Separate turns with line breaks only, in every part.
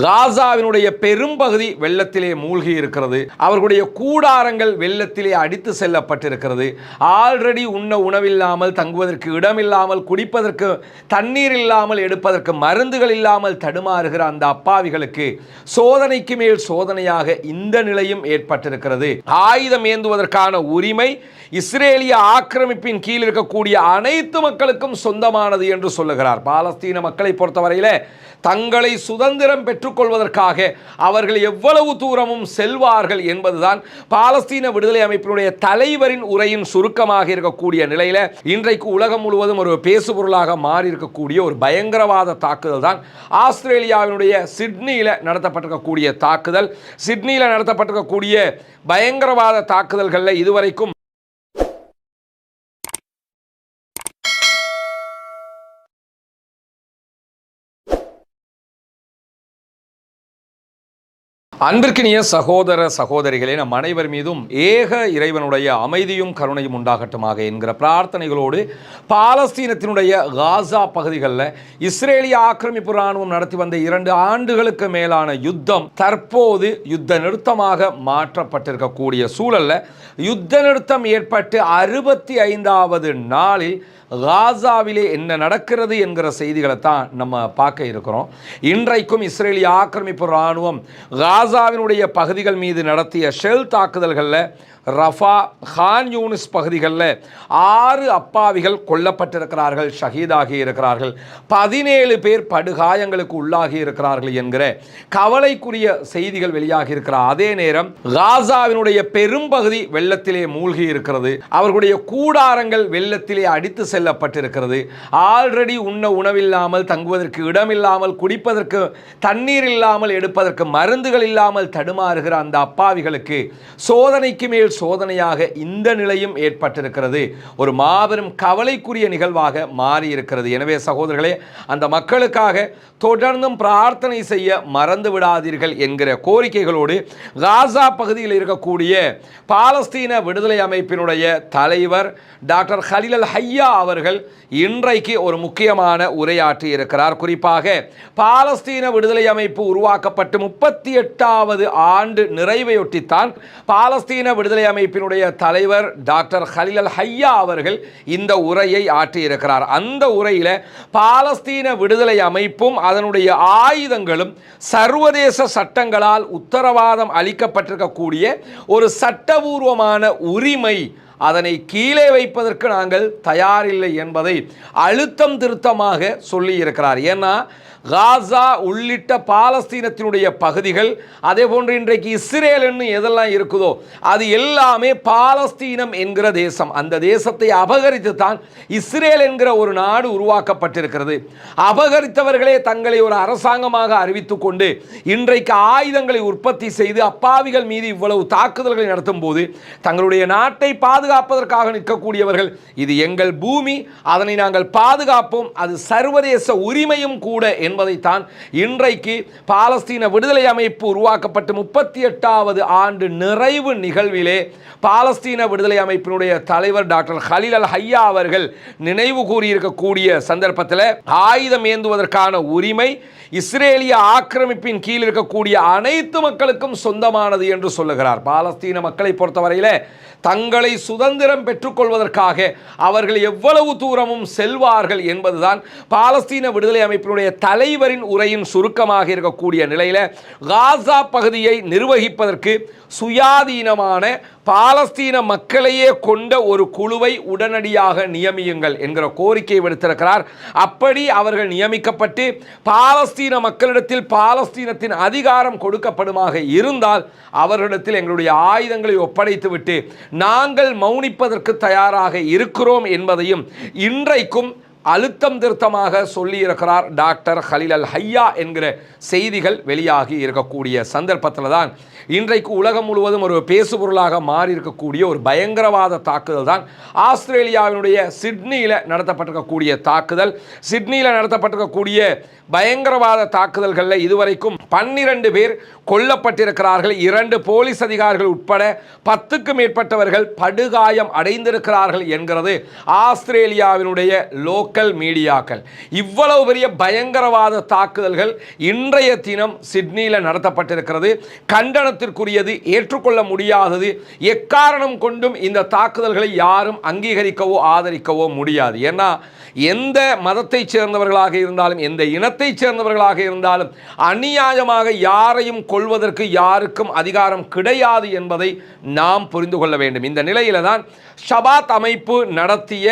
காசாவினுடைய பெரும்பகுதி வெள்ளத்திலே மூழ்கி இருக்கிறது. அவர்களுடைய கூடாரங்கள் வெள்ளத்திலே அடித்து செல்லப்பட்டிருக்கிறது. ஆல்ரெடி உண்ண உணவில்லாமல் தங்குவதற்கு இடமில்லாமல் குடிப்பதற்கு தண்ணீர் இல்லாமல் எடுப்பதற்கு மருந்துகள் இல்லாமல் தடுமாறுகிற அந்த அப்பாவிகளுக்கு சோதனைக்கு மேல் சோதனையாக இந்த நிலையும் ஏற்பட்டிருக்கிறது. ஆயுதம் ஏந்துவதற்கான உரிமை இஸ்ரேலிய ஆக்கிரமிப்பின் கீழ் இருக்கக்கூடிய அனைத்து மக்களுக்கும் சொந்தமானது என்று சொல்லுகிறார். பாலஸ்தீன மக்களை பொறுத்தவரையில் தங்களை சுதந்திரம் பெற்றுக்கொள்வதற்காக அவர்கள் எவ்வளவு தூரமும் செல்வார்கள் என்பதுதான் பாலஸ்தீன விடுதலை அமைப்பினுடைய தலைவரின் உரையின் சுருக்கமாக இருக்கக்கூடிய நிலையில் இன்றைக்கு உலகம் முழுவதும் ஒரு பேசுபொருளாக மாறி இருக்கக்கூடிய ஒரு பயங்கரவாத தாக்குதல் தான் ஆஸ்திரேலியாவினுடைய சிட்னியில் நடத்தப்பட்டிருக்கக்கூடிய தாக்குதல். சிட்னியில் நடத்தப்பட்டிருக்கக்கூடிய பயங்கரவாத தாக்குதல்களில் இதுவரைக்கும் அன்பிற்கினிய சகோதர சகோதரிகளே நம் அனைவர் மீதும் ஏக இறைவனுடைய அமைதியும் கருணையும் உண்டாகட்டுமாக என்கிற பிரார்த்தனைகளோடு பாலஸ்தீனத்தினுடைய காசா பகுதிகளில் இஸ்ரேலிய ஆக்கிரமிப்பு இராணுவம் நடத்தி வந்த இரண்டு ஆண்டுகளுக்கு மேலான யுத்தம் தற்போது யுத்த நிறுத்தமாக மாற்றப்பட்டிருக்கக்கூடிய சூழல்ல யுத்த நிறுத்தம் ஏற்பட்டு அறுபத்தி ஐந்தாவது நாளில் காசாவிலே என்ன நடக்கிறது என்கிற செய்திகளை தான் நம்ம பார்க்க இருக்கிறோம். இன்றைக்கும் இஸ்ரேலிய ஆக்கிரமிப்பு இராணுவம் காசாவினுடைய பகுதிகள் மீது நடத்திய ஷெல் தாக்குதல்களில் ரஃபா ஹான் யூனிஸ் பகுதிகளில் ஆறு அப்பாவிகள் கொல்லப்பட்டிருக்கிறார்கள் ஷஹீதாகி இருக்கிறார்கள். பதினேழு பேர் படுகாயங்களுக்கு உள்ளாகி இருக்கிறார்கள் என்கிற கவலைக்குரிய செய்திகள் வெளியாகி இருக்கிறார் அதே நேரம் காசாவினுடைய பெரும்பகுதி வெள்ளத்திலே மூழ்கி இருக்கிறது. அவர்களுடைய கூடாரங்கள் வெள்ளத்திலே அடித்து செல்லப்பட்டிருக்கிறது. ஆல்ரெடி உண்ண உணவில்லாமல் தங்குவதற்கு இடமில்லாமல் குடிப்பதற்கு தண்ணீர் இல்லாமல் எடுப்பதற்கு மருந்துகள் இல்லாமல் தடுமாறுகிற அந்த அப்பாவிகளுக்கு சோதனைக்கு மேல் சோதனையாக இந்த நிலையும் ஏற்பட்டிருக்கிறது. ஒரு மாபெரும் கவலைக்குரிய நிகழ்வாக மாறி இருக்கிறது எனவே சகோதரர்களே அந்த மக்களுக்காக தொடர்ந்தும் பிரார்த்தனை செய்ய மறந்து விடாதீர்கள் என்கிற கோரிக்கைகளோடு காசா பகுதியில் இருக்கக்கூடிய பாலஸ்தீன விடுதலை அமைப்பினுடைய தலைவர் டாக்டர் ஹலில் அல் ஹையா அவர்கள் இன்றைக்கு ஒரு முக்கியமான உரையாற்றி இருக்கிறார். குறிப்பாக பாலஸ்தீன விடுதலை அமைப்பு உருவாக்கப்பட்டு முப்பத்தி எட்டாவது ஆண்டு நிறைவையொட்டித்தான் பாலஸ்தீன விடுதலை அமைப்பினுடைய தலைவர் டாக்டர் ஹலில் அல் ஹையா அவர்கள் இந்த உரையை ஆற்றியிருக்கிறார். அந்த உரையில் பாலஸ்தீன விடுதலை அமைப்பும் அதனுடைய ஆயுதங்களும் சர்வதேச சட்டங்களால் உத்தரவாதம் அளிக்கப்பட்டிருக்கக்கூடிய ஒரு சட்டபூர்வமான உரிமை அதனை கீழே வைப்பதற்கு நாங்கள் தயாரில்லை என்பதை அழுத்தம் திருத்தமாக சொல்லியிருக்கிறார். ஏன்னா காசா உள்ளிட்ட பாலஸ்தீனத்தினுடைய பகுதிகள் அதே போன்று இன்றைக்கு இஸ்ரேல் எதெல்லாம் இருக்குதோ அது எல்லாமே பாலஸ்தீனம் என்கிற தேசம். அந்த தேசத்தை அபகரித்து தான் இஸ்ரேல் என்கிற ஒரு நாடு உருவாக்கப்பட்டிருக்கிறது. அபகரித்தவர்களே தங்களை ஒரு அரசாங்கமாக அறிவித்துக் கொண்டு இன்றைக்கு ஆயுதங்களை உற்பத்தி செய்து அப்பாவிகள் மீது இவ்வளவு தாக்குதல்களை நடத்தும் போது தங்களுடைய நாட்டை பாதுகாப்பதற்காக நிற்கக்கூடியவர்கள் இது எங்கள் பூமி. அதனை நாங்கள் பாதுகாப்போம். அது சர்வதேச உரிமையும் கூட என்பதைத்தான் இன்றைக்கு பாலஸ்தீன விடுதலை அமைப்பு உருவாக்கப்பட்டு முப்பத்தி எட்டாவது ஆண்டு நிறைவு நிகழ்விலே பாலஸ்தீன விடுதலை அமைப்பினுடைய தலைவர் டாக்டர் ஹலில் அல் ஹையா அவர்கள் நினைவு கூறியிருக்கக்கூடிய சந்தர்ப்பத்தில் ஆயுதம் ஏந்துவதற்கான உரிமை இஸ்ரேலிய ஆக்கிரமிப்பின் கீழ் இருக்கக்கூடிய அனைத்து மக்களுக்கும் சொந்தமானது என்று சொல்லுகிறார். பாலஸ்தீன மக்களை பொறுத்தவரையில் தங்களை சுதந்திரம் பெற்றுக்கொள்வதற்காக அவர்கள் எவ்வளவு தூரமும் செல்வார்கள் என்பதுதான் பாலஸ்தீன விடுதலை அமைப்பினுடைய தலை தலைவரின் உரையின் சுருக்கமாக இருக்கக்கூடிய நிலையில் காசா பகுதியை நிர்வகிப்பதற்கு சுயாதீனமான பாலஸ்தீன மக்களையே கொண்ட ஒரு குழுவை உடனடியாக நியமியுங்கள் என்கிற கோரிக்கை விடுத்திருக்கிறார். அப்படி அவர்கள் நியமிக்கப்பட்டு பாலஸ்தீன மக்களிடத்தில் பாலஸ்தீனத்தின் அதிகாரம் கொடுக்கப்படுமாக இருந்தால் அவர்களிடத்தில் எங்களுடைய ஆயுதங்களை ஒப்படைத்துவிட்டு நாங்கள் மௌனிப்பதற்கு தயாராக இருக்கிறோம் என்பதையும் இன்றைக்கும் அழுத்தம் திருத்தமாக சொல்லியிருக்கிறார் டாக்டர் ஹலில் அல் ஹையா என்கிற செய்திகள் வெளியாகி இருக்கக்கூடிய சந்தர்ப்பத்தில் தான் இன்றைக்கு உலகம் முழுவதும் ஒரு பேசுபொருளாக மாறி இருக்கக்கூடிய ஒரு பயங்கரவாத தாக்குதல் தான் ஆஸ்திரேலியாவினுடைய சிட்னியில் நடத்தப்பட்டிருக்கக்கூடிய தாக்குதல். சிட்னியில் நடத்தப்பட்டிருக்கக்கூடிய பயங்கரவாத தாக்குதல்களில் இதுவரைக்கும் பன்னிரண்டு பேர் கொல்லப்பட்டிருக்கிறார்கள். இரண்டு போலீஸ் அதிகாரிகள் உட்பட பத்துக்கும் மேற்பட்டவர்கள் படுகாயம் அடைந்திருக்கிறார்கள் என்கிறது ஆஸ்திரேலியாவினுடைய லோக் லோக்கல் மீடியாக்கள். இவ்வளவு பெரிய பயங்கரவாத தாக்குதல்கள் இன்றைய தினம் சிட்னியில் நடத்தப்பட்டிருக்கிறது. கண்டனத்திற்குரியது ஏற்றுக்கொள்ள முடியாதது எக்காரணம் கொண்டும் இந்த தாக்குதல்களை யாரும் அங்கீகரிக்கவோ ஆதரிக்கவோ முடியாது. ஏன்னா எந்த மதத்தைச் சேர்ந்தவர்களாக இருந்தாலும் எந்த இனத்தைச் சேர்ந்தவர்களாக இருந்தாலும் அநியாயமாக யாரையும் கொள்வதற்கு யாருக்கும் அதிகாரம் கிடையாது என்பதை நாம் புரிந்து கொள்ள வேண்டும். இந்த நிலையில தான் ஷபாத் அமைப்பு நடத்திய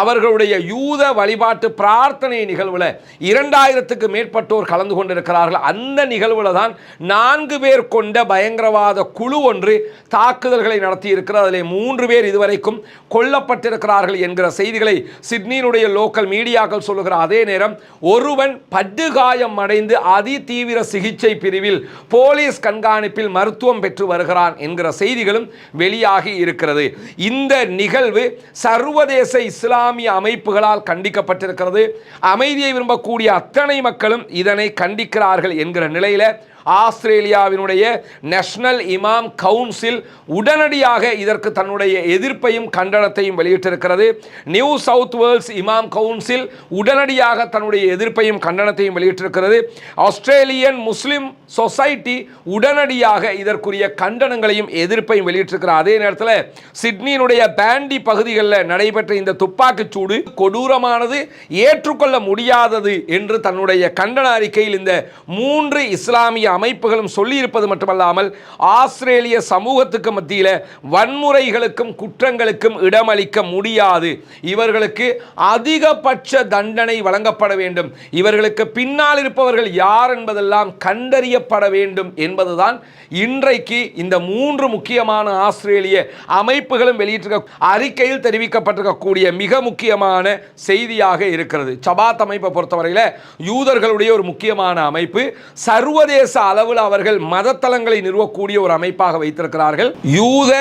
அவர்களுடைய யூத வழிபாட்டு பிரார்த்தனை நிகழ்வில் இரண்டாயிரத்துக்கு மேற்பட்டோர் கலந்து கொண்டிருக்கிறார்கள். அந்த நிகழ்வில் தான் நான்கு பேர் கொண்ட பயங்கரவாத குழு ஒன்று தாக்குதல்களை நடத்தி இருக்கிறது அதில் மூன்று பேர் இதுவரைக்கும் கொல்லப்பட்டிருக்கிறார்கள் என்கிற செய்திகளை சிட்னியினுடைய லோக்கல் மீடியாக்கள் சொல்லுகிற அதே நேரம் ஒருவன் படுகாயம் அடைந்து அதி தீவிர சிகிச்சை பிரிவில் போலீஸ் கண்காணிப்பில் மருத்துவம் பெற்று வருகிறான் என்கிற செய்திகளும் வெளியாகி இருக்கிறது. இந்த நிகழ்வு சர்வதேச இஸ்லாமிய அமைப்புகளால் கண்டிக்கப்பட்டிருக்கிறது. அமைதியை விரும்பக்கூடிய அத்தனை மக்களும் இதனை கண்டிக்கிறார்கள் என்கிற நிலையில் ஆஸ்திரேலியாவினுடைய நேஷனல் இமாம் கவுன்சில் உடனடியாக இதற்கு தன்னுடைய எதிர்ப்பையும் கண்டனத்தையும் வெளியிட்டிருக்கிறது. நியூ சவுத் வேல்ஸ் இமாம் கவுன்சில் உடனடியாக தன்னுடைய எதிர்ப்பையும் கண்டனத்தையும் வெளியிட்டிருக்கிறது. ஆஸ்திரேலியன் முஸ்லிம் சொசைட்டி உடனடியாக இதற்குரிய கண்டனங்களையும் எதிர்ப்பையும் வெளியிட்டிருக்கிறார் அதே நேரத்தில் சிட்னியினுடைய பேண்டி பகுதிகளில் நடைபெற்ற இந்த துப்பாக்கிச் சூடு கொடூரமானது ஏற்றுக்கொள்ள முடியாதது என்று தன்னுடைய கண்டன அறிக்கையில் இந்த மூன்று இஸ்லாமிய அமைப்புகளும் சொல்லியிருப்பது மட்டுமல்லாமல் ஆஸ்திரேலிய சமூகத்துக்கு மத்தியில் வன்முறைகளுக்கும் குற்றங்களுக்கும் இடமளிக்க முடியாது. இவர்களுக்கு அதிகபட்ச தண்டனை வழங்கப்பட வேண்டும். இவர்களுக்கு பின்னால் இருப்பவர்கள் யார் என்பதெல்லாம் கண்டறியப்பட வேண்டும் என்பதுதான் இன்றைக்கு இந்த மூன்று முக்கியமான ஆஸ்திரேலிய அமைப்புகளும் வெளியிட்டிருக்க அறிக்கையில் தெரிவிக்கப்பட்டிருக்கக்கூடிய மிக முக்கியமான செய்தியாக இருக்கிறது. சபாத் அமைப்பை பொறுத்தவரையில் யூதர்களுடைய ஒரு முக்கியமான அமைப்பு. சர்வதேச அளவில் அவர்கள் மதத்தலங்களை நிறுவக்கூடிய ஒரு அமைப்பாக வைத்திருக்கிறார்கள். யூத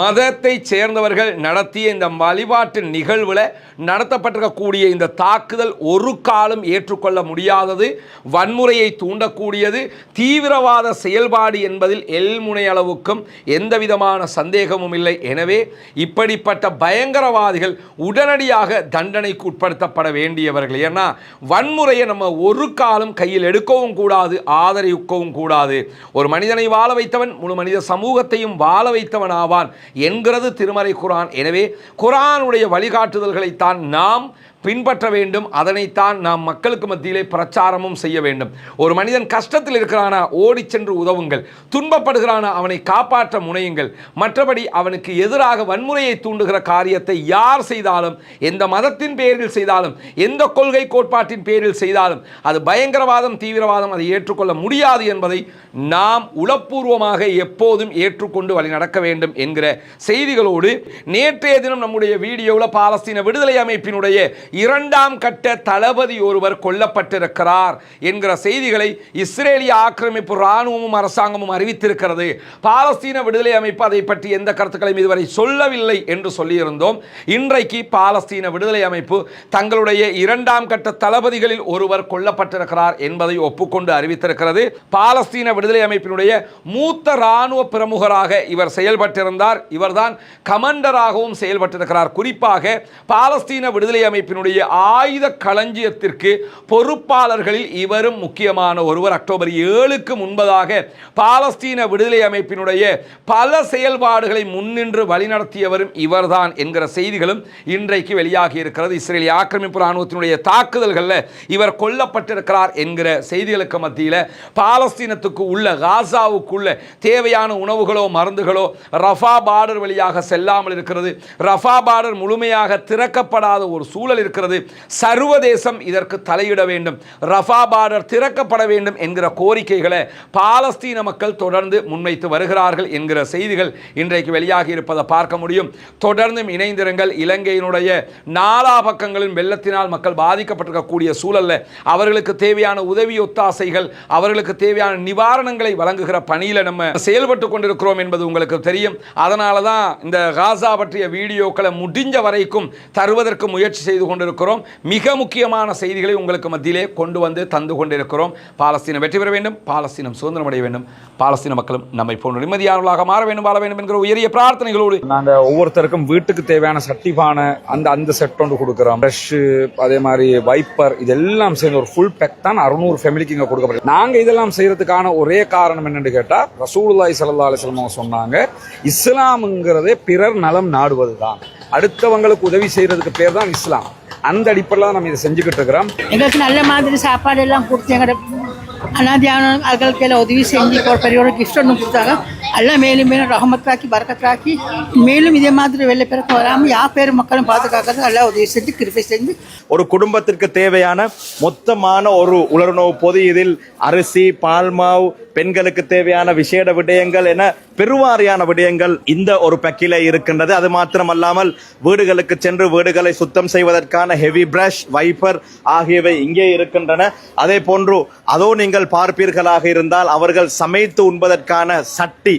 மதத்தை சேர்ந்தவர்கள் நடத்திய இந்த வழிபாட்டு நிகழ்வில் நடத்தப்பட்டிருக்கக்கூடிய இந்த தாக்குதல் ஒரு காலம் ஏற்றுக்கொள்ள முடியாதது வன்முறையை தூண்டக்கூடியது தீவிரவாத செயல்பாடு என்பதில் எல்முனை அளவுக்கும் எந்த விதமான சந்தேகமும் இல்லை. எனவே இப்படி இப்படிப்பட்ட பயங்கரவாதிகள் உடனடியாக தண்டனைக்கு உட்படுத்தப்பட வேண்டியவர்கள். ஏன்னா வன்முறையை நம்ம ஒரு காலம் கையில் எடுக்கவும் கூடாது ஆதரிக்கவும் கூடாது. ஒரு மனிதனை வாழ வைத்தவன் முழு மனித சமூகத்தையும் வாழ வைத்தவன் ஆவான் என்கிறது திருமறை குரான். எனவே குரானுடைய வழிகாட்டுதல்களைத்தான் நாம் பின்பற்ற வேண்டும். அதனைத்தான் நாம் மக்களுக்கு மத்தியிலே பிரச்சாரமும் செய்ய வேண்டும். ஒரு மனிதன் கஷ்டத்தில் இருக்கிறானா ஓடி சென்று உதவுங்கள். துன்பப்படுகிறானா அவனை காப்பாற்ற முனையுங்கள். மற்றபடி அவனுக்கு எதிராக வன்முறையை தூண்டுகிற காரியத்தை யார் செய்தாலும் எந்த மதத்தின் பேரில் செய்தாலும் எந்த கொள்கை கோட்பாட்டின் பேரில் செய்தாலும் அது பயங்கரவாதம் தீவிரவாதம் அதை ஏற்றுக்கொள்ள முடியாது என்பதை நாம் உளப்பூர்வமாக எப்போதும் ஏற்றுக்கொண்டு வழி நடக்க வேண்டும் என்கிற செய்திகளோடு நேற்றைய தினம் நம்முடைய வீடியோவில் பாலஸ்தீன விடுதலை அமைப்பினுடைய இரண்டாம் கட்ட தளபதி ஒருவர் கொல்லப்பட்டிருக்கிறார் என்கிற செய்திகளை இஸ்ரேலிய ஆக்கிரமிப்பு இராணுவமும் அரசாங்கமும் அறிவித்திருக்கிறது. பாலஸ்தீன விடுதலை அமைப்பு அதை பற்றி எந்த கருத்துக்களையும் இதுவரை சொல்லவில்லை என்று சொல்லியிருந்தோம். இன்றைக்கு பாலஸ்தீன விடுதலை அமைப்பு தங்களுடைய இரண்டாம் கட்ட தளபதிகளில் ஒருவர் கொல்லப்பட்டிருக்கிறார் என்பதை ஒப்புக்கொண்டு அறிவித்திருக்கிறது. பாலஸ்தீன விடுதலை அமைப்பினுடைய மூத்த இராணுவ பிரமுகராக இவர் செயல்பட்டிருந்தார். இவர்தான் கமண்டராகவும் செயல்பட்டிருக்கிறார். குறிப்பாக பாலஸ்தீன விடுதலை அமைப்பின் அமைப்பினுடைய ஆயுத களஞ்சியத்திற்கு பொறுப்பாளர்களில் இவரும் முக்கியமான ஒருவர். அக்டோபர் ஏழுக்கு முன்பதாக பாலஸ்தீன விடுதலை அமைப்பினுடைய பல செயல்பாடுகளை முன்னின்று வழிநடத்தியவரும் இவர்தான் என்கிற செய்திகளும் இன்றைக்கு வெளியாகி இருக்கிறது. இஸ்ரேலிய ஆக்கிரமிப்பு இராணுவத்தினுடைய தாக்குதல்களில் இவர் கொல்லப்பட்டிருக்கிறார் என்கிற செய்திகளுக்கு மத்தியில் பாலஸ்தீனத்துக்கு உள்ள காசாவுக்குள்ள தேவையான உணவுகளோ மருந்துகளோ ரஃபா பார்டர் வழியாக செல்லாமல் இருக்கிறது. ரஃபா பார்டர் முழுமையாக திறக்கப்படாத ஒரு சூழல் இருக்கிறது. சர்வதேசம் இதற்கு தலையிட வேண்டும். ரஃபா பார்டர் திறக்கப்பட வேண்டும் என்கிற கோரிக்கைகளை பாலஸ்தீன மக்கள் தொடர்ந்து முன்வைத்து வருகிறார்கள் என்கிற செய்திகள் இன்றைக்கு வெளியாகி இருப்பதை பார்க்க முடியும். தொடர்ந்தும் இணைந்திருங்கள். இலங்கையினுடைய நாலா பக்கங்களின் வெள்ளத்தினால் மக்கள் பாதிக்கப்பட்டிருக்கக்கூடிய சூழல்ல அவர்களுக்கு தேவையான உதவி ஒத்தாசைகள் அவர்களுக்கு தேவையான நிவாரணங்களை வழங்குகிற பணியில் நம்ம செயல்பட்டு கொண்டிருக்கிறோம் என்பது உங்களுக்கு தெரியும். அதனால தான் இந்த காசா பற்றிய வீடியோக்களை முடிஞ்ச வரைக்கும் தருவதற்கு முயற்சி செய்து கொண்டு கொண்டிருக்கிறோம். மிக முக்கியமான செய்திகளை உங்களுக்கு மத்தியிலே கொண்டு வந்து தந்து கொண்டிருக்கிறோம். பாலஸ்தீனம் வெற்றி பெற வேண்டும். பாலஸ்தீனம் சுதந்திரம் அடைய வேண்டும். பாலஸ்தீன மக்களும் நம்மை போன்ற நிம்மதியானவர்களாக மாற வேண்டும் வாழ வேண்டும் என்கிற உயரிய பிரார்த்தனைகளோடு
நாங்கள் ஒவ்வொருத்தருக்கும் வீட்டுக்கு தேவையான சட்டிபான அந்த அந்த செட் ஒன்று கொடுக்குறோம். ப்ரஷ் அதே மாதிரி வைப்பர் இதெல்லாம் சேர்ந்து ஒரு ஃபுல் பேக் தான் அறுநூறு ஃபேமிலிக்கு இங்கே கொடுக்கப்படுது நாங்கள் இதெல்லாம் செய்யறதுக்கான ஒரே காரணம் என்னன்னு கேட்டால் ரசூலாய் சல்லா அலிஸ்லாம் அவங்க சொன்னாங்க இஸ்லாம்ங்கிறதே பிறர் நலம் நாடுவதுதான். அடுத்தவங்களுக்கு உதவி செய்யறதுக்கு பேர் தான் இஸ்லாம். அந்த அடிப்படையில் தான் நம்ம இதை செஞ்சுக்கிட்டு இருக்கிறோம்.
எங்களுக்கு நல்ல மாதிரி சாப்பாடு எல்லாம் கொடுத்து எங்களோட அனாதியான ஆட்களுக்கு எல்லாம் உதவி செஞ்சு இப்போ பெரிய ஒரு கிஃப்ட் ஒன்று கொடுத்தாங்க. எல்லாம் மேலும் மேலும் ரஹமத்தாக்கி பறக்கத்தாக்கி மேலும் இதே மாதிரி வெள்ளை பிறக்க வராமல் யா பேர் மக்களும் பாதுகாக்கிறது? எல்லாம் உதவி செஞ்சு கிருப்பை செஞ்சு.
ஒரு குடும்பத்திற்கு தேவையான மொத்தமான ஒரு உலர்ணவு பொது இதில் அரிசி பால்மாவு பெண்களுக்கு தேவையான விசேட விடயங்கள் என பெருவாரியான விடயங்கள் இந்த ஒரு பக்கில இருக்கின்றது. அது மாத்திரமல்லாமல் வீடுகளுக்கு சென்று வீடுகளை சுத்தம் செய்வதற்கான ஹெவி பிரஷ் வைப்பர் ஆகியவை இங்கே இருக்கின்றன. அதே போன்று அதோ நீங்கள் பார்ப்பீர்களாக இருந்தால் அவர்கள் சமைத்து உண்பதற்கான சட்டி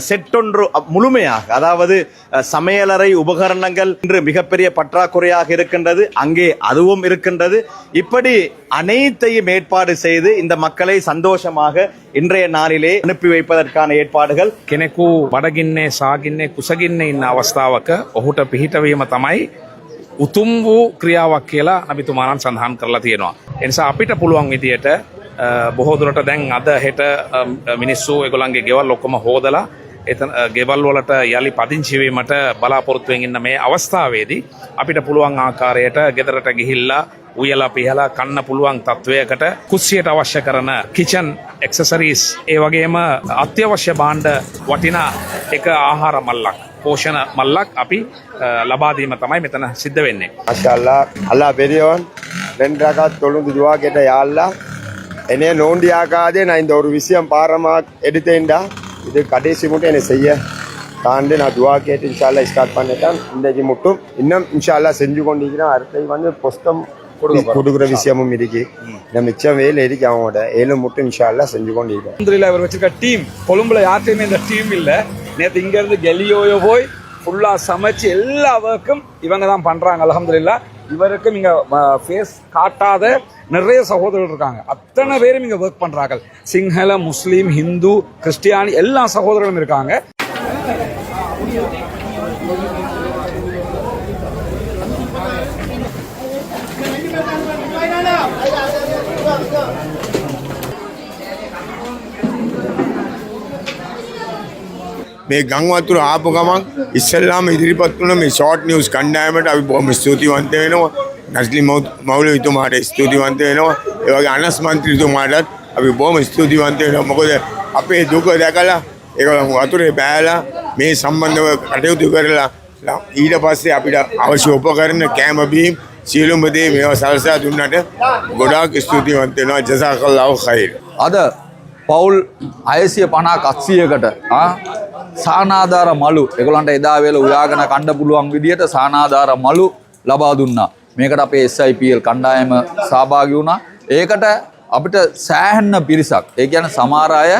செட்டொன்று அ- முழுமையாக அதாவது அஹ், சமையலறை உபகரணங்கள் இன்று மிகப்பெரிய பற்றாக்குறையாக இருக்கின்றது அங்கே அதுவும் இருக்கின்றது இப்படி அனைத்தையும் ஏற்பாடு செய்து இந்த மக்களை சந்தோஷமாக இன்றைய நாளிலே அனுப்பி வைப்பதற்கான ஏற்பாடுகள்
කෙනෙකු බඩගින්නේ සාගින්නේ කුසගින්න ඉන්න අවස්ථාවක ඔහුට පිහිටවීම තමයි උතුම් වූ ක්‍රියාවක් කියලා නබිතුමානන් සඳහන් කරලා තියෙනවා. එනිසා අපිට පුළුවන් විදියට අ, බොහෝ දුරට දැන් අද හෙට අ, මිනිස්සු එගොලන්ගේ ගෙවල් ඔක්කොම හෝදලා එතන අ, ගෙවල් වලට යළි පදිංචිවීමට බලාපොරොත්තුවෙන් ඉන්න මේ අවස්ථාවේදී අපිට පුළුවන් ආකාරයට ගෙදරට ගිහිල්ලා උයලා පිහලා කන්න පුළුවන් තත්ත්වයකට කුස්සියට අවශ්‍ය කරන කිචන් එක්සසරීස් ඒ වගේම අත්‍යවශ්‍ය බාණ්ඩ වටිනා එක ආහාර මල්ලක් පෝෂණ මල්ලක් අපි අ, ලබාදීම තමයි මෙතන සිද්ධ වෙන්නේ.
மாஷால்லா அல்லாஹ் பெரியவன் ரெண்டு ரகாத் தொழுந்து துவா கேட்ட யாழ்லா என்னைய நோண்டி ஆக்காதே நான் இந்த ஒரு விஷயம் பாரமா எடுத்தேன்டா. இது கடைசி மட்டும் என்னை செய்ய. தாண்டி நான் துவா கேட்டு இன்ஷால்லா ஸ்டார்ட் பண்ணிட்டேன். இன்றைக்கு மட்டும் இன்னும் இன்ஷால்லா செஞ்சு கொண்டிருக்கிறேன். அடுத்தது வந்து புஸ்தம் கொடுக்குற விஷயமும் இருக்கு. இந்த மிச்சம் வேலை இருக்கு அவங்களோட ஏழு மட்டும் இன்ஷால்லா செஞ்சு
அல்ஹம்துலில்லாஹ் இவர் வச்சிருக்க டீம். கொழும்புல யார்ட்டையுமே இந்த டீம் இல்ல. நேத்து இங்க இருந்து கெலியோயோ போய் ஃபுல்லா சமைச்சு எல்லா ஒர்க்கும் இவங்க தான் பண்றாங்க. அல்ஹம்துலில்லாஹ். இவருக்கு இங்கே ஃபேஸ் காட்டாத நிறைய சகோதரர்கள் இருக்காங்க. அத்தனை பேரும் இங்கே ஒர்க் பண்ணுறாங்க சிங்கள முஸ்லீம் ஹிந்து கிறிஸ்டியானி எல்லா சகோதரர்களும் இருக்காங்க.
මේ ගංවතුර ආපු ගමන් ඉස්සල්ලාම ඉදිරිපත් වුණ මේ ෂෝට් නිවස් කණ්ඩායමට අපි බොහොම ස්තුතිවන්ත වෙනවා. නස්ලි මවුල විතුමාට ස්තුතිවන්ත වෙනවා. ඒවගේ අනස් මන්ත්‍රීතුමාටත් අපි බොහොම ස්තුතිවන්ත වෙනවා. මොකද අපේ දුක දැකලා ඒක වතුරේ බෑලා මේ සම්බන්ධව කටයුතු කරලා ලා- ඊට පස්සේ අපිට අවශ්‍ය උපකරණ කෑමබීම් සියලුම දේ මේවා සලසා දුන්නට ගොඩාක් ස්තුතිවන්ත වෙනවා. ජසාකල්ලාහ් ඛෛර්
අද පවුල් අයසිය පනා කත්සියකට සානාධාර මලු. එකොලන්ට එදා වෙල උයාගෙන කණ්ඩ පුළුවන් විදිහට සානාධාර මලු ලබා දුන්නා. මේකට අපේ SIPL කණ්ඩායම සහභාගි වුණා. ඒකට අපිට සෑහෙන්න පිරිසක්. ඒ කියන්නේ සමහර අය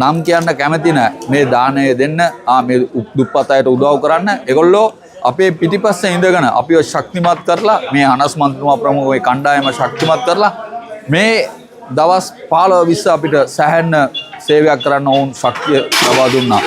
නම් කියන්න කැමති නෑ. මේ දානය දෙන්න ආ මේ උප්- දුප්පත් අයට උදව් කරන්න. ඒගොල්ලෝ අපේ පිටිපස්සේ ඉඳගෙන අපිව ශක්තිමත් කරලා මේ අනස් මන්ත්‍රමා ප්‍රමුඛ කණ්ඩායම ශක්තිමත් කරලා මේ දවස් පාලව විස්ස අපිට සැහැන්න සේවයක් කරන්න ඔවුන් ශක්තිය ලබා දුන්නා.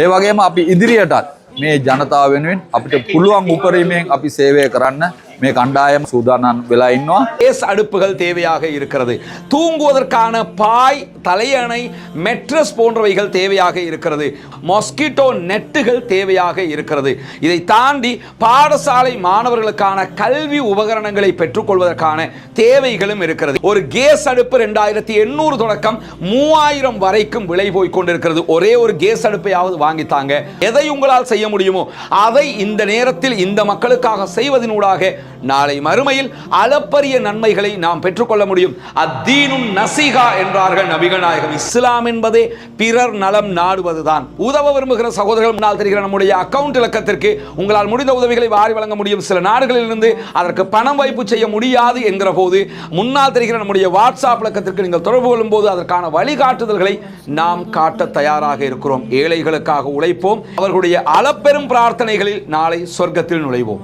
ඒ වගේම අපි ඉදිරියටත් මේ ජනතාව වෙනුවෙන් අපිට පුළුවන් උපරීමයෙන් අපි සේවය කරන්න මේ කණ්ඩායම සූදානම් වෙලා ඉන්නවා.
கேஸ் அடுப்புகள் தேவையாக இருக்கிறது தூங்குவதற்கான பாய் தலையணை மெட்ரஸ் போன்றவைகள் தேவையாக இருக்கிறது மொஸ்கிட்டோ நெட்டுகள் தேவையாக இருக்கிறது இதை தாண்டி பாடசாலை மாணவர்களுக்கான கல்வி உபகரணங்களை பெற்றுக்கொள்வதற்கான தேவைகளும் இருக்கிறது ஒரு கேஸ் அடுப்பு ரெண்டாயிரத்தி எண்ணூறு தொடக்கம் மூவாயிரம் வரைக்கும் விலை போய் கொண்டிருக்கிறது ஒரே ஒரு கேஸ் அடுப்பையாவது வாங்கித்தாங்க எதை உங்களால் செய்ய முடியுமோ அதை இந்த நேரத்தில் இந்த மக்களுக்காக செய்வதனூடாக நாளை மறுமையில் அளப்பரிய நன்மைகளை நாம் பெற்றுக்கொள்ள முடியும். அத்தீனும் நசிகா என்றார்கள் நபிகள் நாயகம் இஸ்லாம் என்பதே பிறர் நலம் நாடுவதுதான். உதவ விரும்புகிற சகோதரர்கள் முன்னால் தெரிகிற நம்முடைய அக்கவுண்ட் இலக்கத்திற்கு உங்களால் முடிந்த உதவிகளை வாரி வழங்க முடியும். சில நாடுகளிலிருந்து அதற்கு பணம் வைப்பு செய்ய முடியாது என்கிற போது முன்னால் தெரிகிற நம்முடைய வாட்ஸ்அப் இலக்கத்திற்கு நீங்கள் தொடர்பு கொள்ளும் போது அதற்கான வழிகாட்டுதல்களை நாம் காட்ட தயாராக இருக்கிறோம். ஏழைகளுக்காக உழைப்போம். அவர்களுடைய அளப்பெரும் பிரார்த்தனைகளில் நாளை சொர்க்கத்தில் நுழைவோம்.